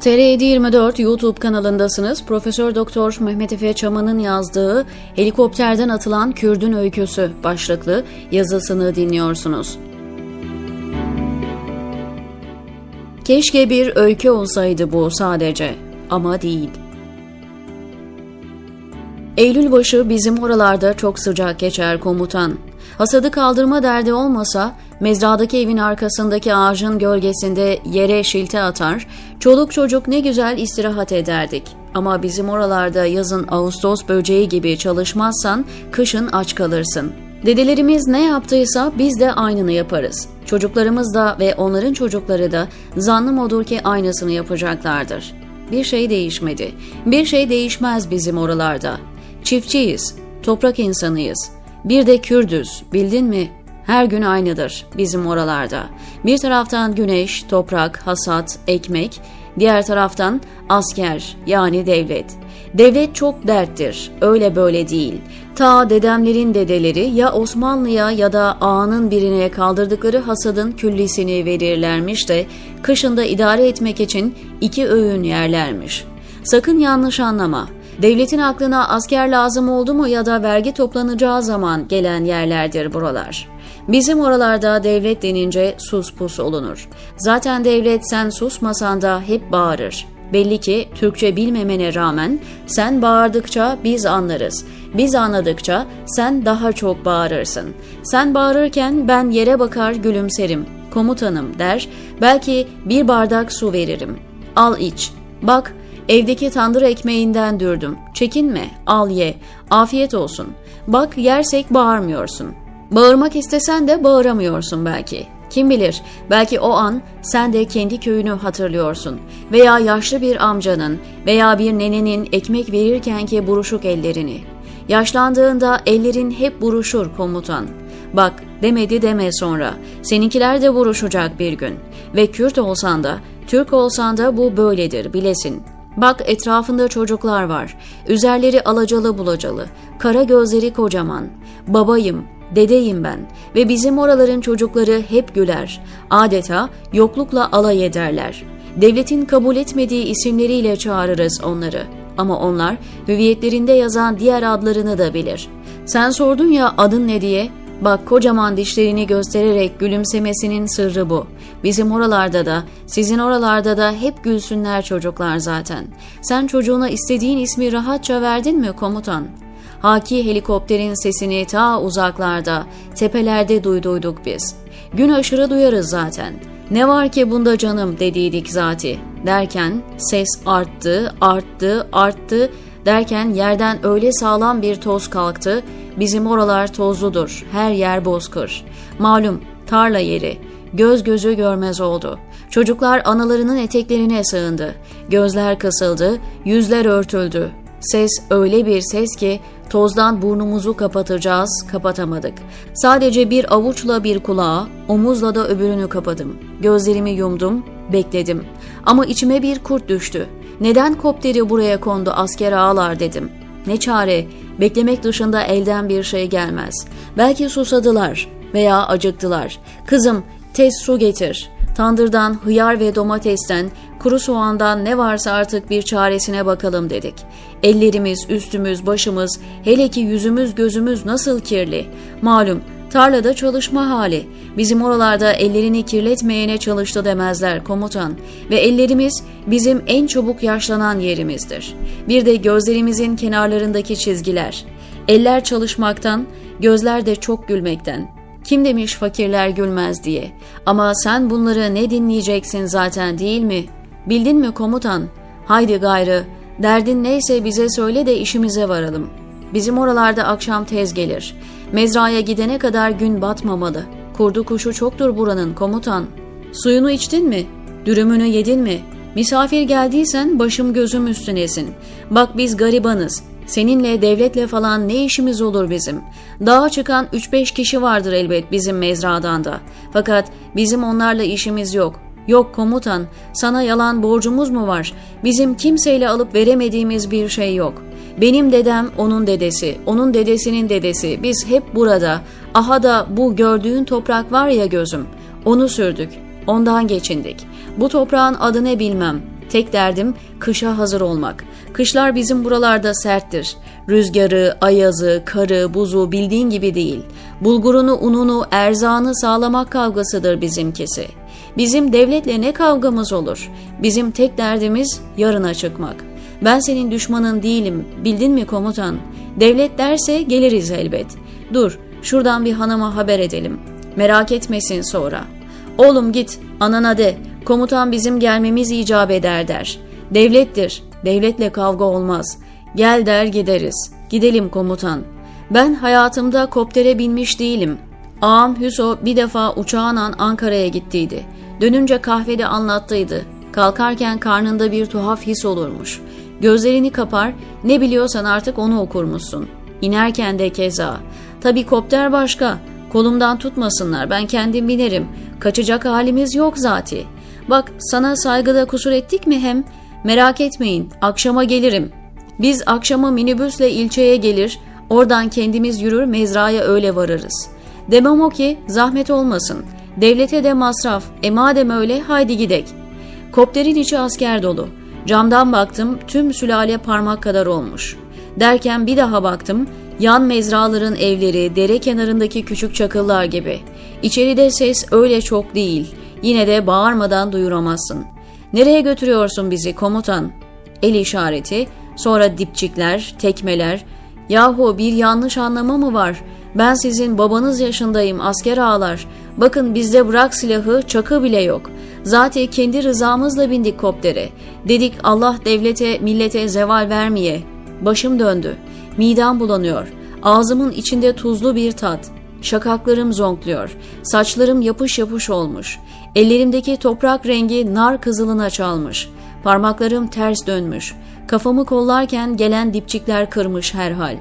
TR724 YouTube kanalındasınız. Profesör Doktor Mehmet Efe Çaman'ın yazdığı Helikopterden Atılan Kürdün Öyküsü başlıklı yazısını dinliyorsunuz. Keşke bir öykü olsaydı bu sadece ama değil. Eylül başı bizim oralarda çok sıcak geçer komutan. Hasadı kaldırma derdi olmasa mezradaki evin arkasındaki ağacın gölgesinde yere şilte atar, çoluk çocuk ne güzel istirahat ederdik. Ama bizim oralarda yazın Ağustos böceği gibi çalışmazsan kışın aç kalırsın. Dedelerimiz ne yaptıysa biz de aynını yaparız. Çocuklarımız da ve onların çocukları da zannım odur ki aynısını yapacaklardır. Bir şey değişmedi. Bir şey değişmez bizim oralarda. Çiftçiyiz, toprak insanıyız. Bir de Kürdüz, bildin mi? Her gün aynıdır bizim oralarda. Bir taraftan güneş, toprak, hasat, ekmek, diğer taraftan asker yani devlet. Devlet çok derttir, öyle böyle değil. Ta dedemlerin dedeleri ya Osmanlı'ya ya da ağanın birine kaldırdıkları hasadın küllisini verirlermiş de kışında idare etmek için iki öğün yerlermiş. Sakın yanlış anlama. Devletin aklına asker lazım oldu mu ya da vergi toplanacağı zaman gelen yerlerdir buralar. Bizim oralarda devlet denince sus pus olunur. Zaten devlet sen susmasan da hep bağırır. Belli ki Türkçe bilmemene rağmen sen bağırdıkça biz anlarız. Biz anladıkça sen daha çok bağırırsın. Sen bağırırken ben yere bakar gülümserim. Komutanım der, belki bir bardak su veririm. Al iç. Bak Evdeki tandır ekmeğinden dürdüm. Çekinme, al ye. Afiyet olsun. Bak yersek bağırmıyorsun. Bağırmak istesen de bağıramıyorsun belki. Kim bilir, belki o an sen de kendi köyünü hatırlıyorsun. Veya yaşlı bir amcanın veya bir nenenin ekmek verirkenki buruşuk ellerini. Yaşlandığında ellerin hep buruşur komutan. Bak demedi deme sonra. Seninkiler de buruşacak bir gün. Ve Kürt olsan da, Türk olsan da bu böyledir bilesin.'' Bak etrafında çocuklar var. Üzerleri alacalı bulacalı. Kara gözleri kocaman. Babayım, dedeyim ben ve bizim oraların çocukları hep güler. Adeta yoklukla alay ederler. Devletin kabul etmediği isimleriyle çağırırız onları. Ama onlar hüviyetlerinde yazan diğer adlarını da bilir. Sen sordun ya adın ne diye? Bak kocaman dişlerini göstererek gülümsemesinin sırrı bu. Bizim oralarda da, sizin oralarda da hep gülsünler çocuklar zaten. Sen çocuğuna istediğin ismi rahatça verdin mi komutan? Haki helikopterin sesini ta uzaklarda, tepelerde duyduyduk biz. Gün aşırı duyarız zaten. Ne var ki bunda canım dediydik zati. Derken ses arttı, arttı, arttı derken yerden öyle sağlam bir toz kalktı Bizim oralar tozludur, her yer bozkır. Malum tarla yeri, göz gözü görmez oldu. Çocuklar analarının eteklerine sığındı. Gözler kısıldı, yüzler örtüldü. Ses öyle bir ses ki tozdan burnumuzu kapatacağız, kapatamadık. Sadece bir avuçla bir kulağa, omuzla da öbürünü kapadım. Gözlerimi yumdum, bekledim. Ama içime bir kurt düştü. Neden kopteri buraya kondu asker ağlar dedim. Ne çare, Beklemek dışında elden bir şey gelmez. Belki susadılar veya acıktılar. Kızım tez su getir. Tandırdan, hıyar ve domatesten, kuru soğandan ne varsa artık bir çaresine bakalım dedik. Ellerimiz, üstümüz, başımız, hele ki yüzümüz, gözümüz nasıl kirli. Malum Tarlada çalışma hali. Bizim oralarda ellerini kirletmeyene çalıştı demezler komutan. Ve ellerimiz bizim en çabuk yaşlanan yerimizdir. Bir de gözlerimizin kenarlarındaki çizgiler. Eller çalışmaktan, gözler de çok gülmekten. Kim demiş fakirler gülmez diye. Ama sen bunları ne dinleyeceksin zaten değil mi? Bildin mi komutan? Haydi gayrı, derdin neyse bize söyle de işimize varalım. Bizim oralarda akşam tez gelir. Mezraya gidene kadar gün batmamalı. Kurdu kuşu çoktur buranın komutan. Suyunu içtin mi? Dürümünü yedin mi? Misafir geldiysen başım gözüm üstünesin. Bak biz garibanız. Seninle devletle falan ne işimiz olur bizim? Dağa çıkan 3-5 kişi vardır elbet bizim mezradan da. Fakat bizim onlarla işimiz yok. Yok komutan, sana yalan borcumuz mu var? Bizim kimseyle alıp veremediğimiz bir şey yok. Benim dedem onun dedesi, onun dedesinin dedesi. Biz hep burada. Aha da bu gördüğün toprak var ya gözüm. Onu sürdük. Ondan geçindik. Bu toprağın adını bilmem. Tek derdim kışa hazır olmak. Kışlar bizim buralarda serttir. Rüzgarı, ayazı, karı, buzu bildiğin gibi değil. Bulgurunu, ununu, erzağını sağlamak kavgasıdır bizimkisi. Bizim devletle ne kavgamız olur? Bizim tek derdimiz yarına çıkmak. Ben senin düşmanın değilim, bildin mi komutan? Devlet derse geliriz elbet. Dur, şuradan bir hanıma haber edelim. Merak etmesin sonra. Oğlum git, anana de, komutan bizim gelmemiz icap eder der. Devlettir, devletle kavga olmaz. Gel der gideriz. Gidelim komutan. Ben hayatımda koptere binmiş değilim. Ağam Hüso bir defa uçağla Ankara'ya gittiydi. Dönünce kahvede anlattıydı. Kalkarken karnında bir tuhaf his olurmuş. Gözlerini kapar, ne biliyorsan artık onu okurmuşsun. İnerken de keza. Tabi kopter başka. Kolumdan tutmasınlar, ben kendim binerim. Kaçacak halimiz yok zati. Bak sana saygıda kusur ettik mi hem? Merak etmeyin, akşama gelirim. Biz akşama minibüsle ilçeye gelir, oradan kendimiz yürür mezraya öyle varırız. Demem o ki zahmet olmasın. Devlete de masraf. E madem öyle haydi gidek. Kopterin içi asker dolu. Camdan baktım tüm sülale parmak kadar olmuş. Derken bir daha baktım yan mezraların evleri dere kenarındaki küçük çakıllar gibi. İçeride ses öyle çok değil. Yine de bağırmadan duyuramazsın. Nereye götürüyorsun bizi komutan? El işareti, sonra dipçikler, tekmeler. Yahu bir yanlış anlama mı var? Ben sizin babanız yaşındayım asker ağalar. Bakın bizde bırak silahı çakı bile yok. Zaten kendi rızamızla bindik koptere. Dedik Allah devlete millete zeval vermeye. Başım döndü. Midem bulanıyor. Ağzımın içinde tuzlu bir tat. Şakaklarım zonkluyor. Saçlarım yapış yapış olmuş. Ellerimdeki toprak rengi nar kızılına çalmış. Parmaklarım ters dönmüş. Kafamı kollarken gelen dipçikler kırmış herhal.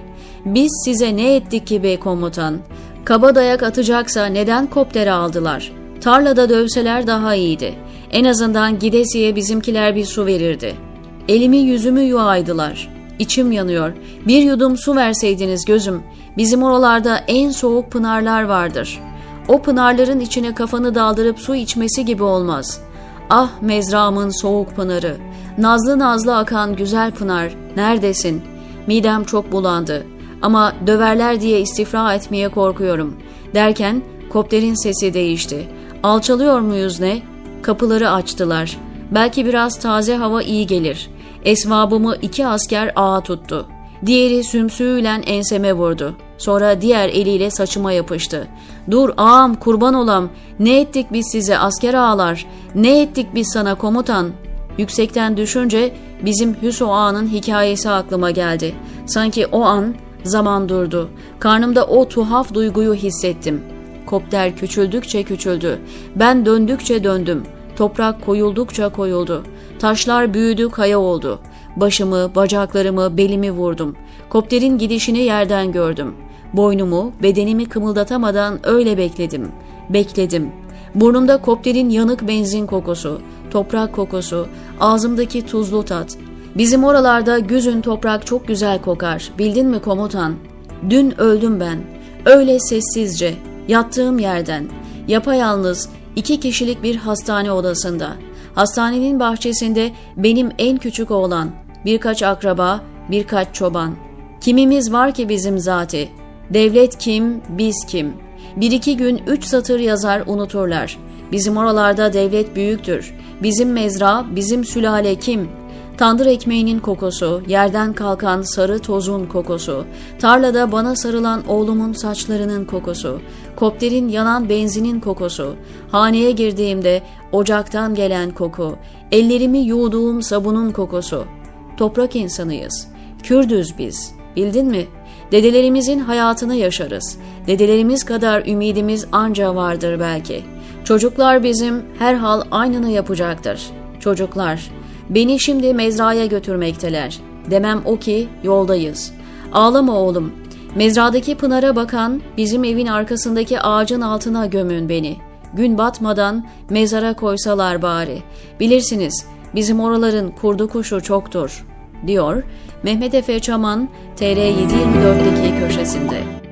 Biz size ne ettik ki bey komutan? Kaba dayak atacaksa neden koptere aldılar? Tarlada dövseler daha iyiydi. En azından gidesiye bizimkiler bir su verirdi. Elimi yüzümü yuaydılar. İçim yanıyor. Bir yudum su verseydiniz gözüm. Bizim oralarda en soğuk pınarlar vardır. O pınarların içine kafanı daldırıp su içmesi gibi olmaz. Ah mezramın soğuk pınarı. Nazlı nazlı akan güzel pınar. Neredesin? Midem çok bulandı. Ama döverler diye istifra etmeye korkuyorum. Derken kopterin sesi değişti. Alçalıyor muyuz ne? Kapıları açtılar. Belki biraz taze hava iyi gelir. Esvabımı iki asker ağa tuttu. Diğeri sümsüğüyle enseme vurdu. Sonra diğer eliyle saçıma yapıştı. Dur ağam kurban olam. Ne ettik biz size asker ağalar? Ne ettik biz sana komutan? Yüksekten düşünce bizim Hüso ağanın hikayesi aklıma geldi. Sanki o an zaman durdu. Karnımda o tuhaf duyguyu hissettim. Kopter küçüldükçe küçüldü. Ben döndükçe döndüm. Toprak koyuldukça koyuldu. Taşlar büyüdü kaya oldu. Başımı, bacaklarımı, belimi vurdum. Kopterin gidişini yerden gördüm. Boynumu, bedenimi kımıldatamadan öyle bekledim. Bekledim. Burnumda kopterin yanık benzin kokusu, toprak kokusu, ağzımdaki tuzlu tat. Bizim oralarda güzün toprak çok güzel kokar. Bildin mi komutan? Dün öldüm ben. Öyle sessizce, yattığım yerden. Yapayalnız, iki kişilik bir hastane odasında. Hastanenin bahçesinde benim en küçük oğlan, birkaç akraba, birkaç çoban. Kimimiz var ki bizim zati? Devlet kim, biz kim? Bir iki gün üç satır yazar unuturlar. Bizim oralarda devlet büyüktür. Bizim mezra, bizim sülale kim? Tandır ekmeğinin kokusu, yerden kalkan sarı tozun kokusu, tarlada bana sarılan oğlumun saçlarının kokusu, kopterin yanan benzinin kokusu, haneye girdiğimde ocaktan gelen koku, ellerimi yuğduğum sabunun kokusu. Toprak insanıyız. Kürdüz biz. Bildin mi? Dedelerimizin hayatını yaşarız. Dedelerimiz kadar ümidimiz anca vardır belki. Çocuklar bizim herhal aynını yapacaktır. Çocuklar, beni şimdi mezraya götürmekteler. Demem o ki yoldayız. Ağlama oğlum. Mezradaki pınara bakan bizim evin arkasındaki ağacın altına gömün beni. Gün batmadan mezara koysalar bari. Bilirsiniz bizim oraların kurdu kuşu çoktur.'' Diyor Mehmet Efe Çaman TR724'deki köşesinde.